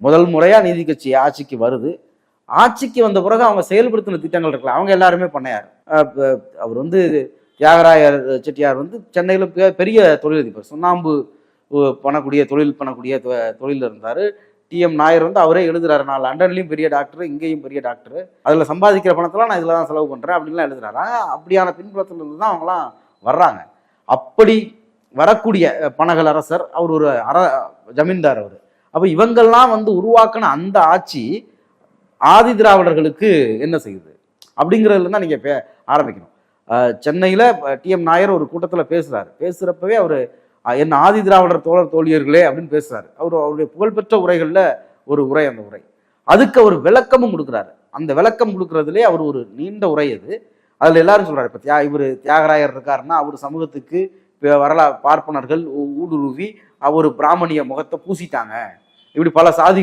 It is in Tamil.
முதல் முறையாக நீதி கட்சி ஆட்சிக்கு வருது. ஆட்சிக்கு வந்த பிறகு அவங்க செயல்படுத்தின திட்டங்கள் இருக்குல்ல அவங்க எல்லாருமே பண்ணையார். அவர் வந்து தியாகராயர் செட்டியார் வந்து சென்னையில் பெரிய தொழிலதிபர். சுண்ணாம்பு பண்ணக்கூடிய தொழில் பண்ணக்கூடிய தொ- இருந்தார். டிஎம் நாயர் வந்து அவரே எழுதுறாரு. நான் லண்டன்லேயும் பெரிய டாக்டர் இங்கேயும் பெரிய டாக்டர். அதில் சம்பாதிக்கிற பணத்தெல்லாம் நான் இதில் தான் செலவு பண்ணுறேன் அப்படின்லாம் எழுதுறாரு. அப்படியான பின்புலத்தில் இருந்து தான் அவங்களாம் வர்றாங்க. அப்படி வரக்கூடிய பனகல் அரசர் அவர் ஒரு அர ஜமீன்தார் அவர். அப்போ இவங்கெல்லாம் வந்து உருவாக்கின அந்த ஆட்சி ஆதி திராவிடர்களுக்கு என்ன செய்யுது? அப்படிங்கிறதுல தான் நீங்கள் பே ஆரம்பிக்கணும். சென்னையில் டிஎம் நாயர் ஒரு கூட்டத்தில் பேசுகிறாரு பேசுகிறப்பவே அவர் என்ன ஆதி திராவிடர் தோழர் தோழியர்களே அப்படின்னு பேசுகிறாரு அவர் அவருடைய புகழ்பெற்ற உரைகளில் ஒரு உரை அந்த உரை. அதுக்கு அவர் விளக்கமும் கொடுக்குறாரு. அந்த விளக்கம் கொடுக்குறதுலே அவர் ஒரு நீண்ட உரை அது. அதில் எல்லாரும் சொல்கிறார் இப்போ தியா இவர் தியாகராயர் இருக்காருன்னா அவர் சமூகத்துக்கு வரலா பார்ப்பனர்கள் ஊடுருவி அவர் பிராமணிய முகத்தை பூசிட்டாங்க. இப்படி பல சாதி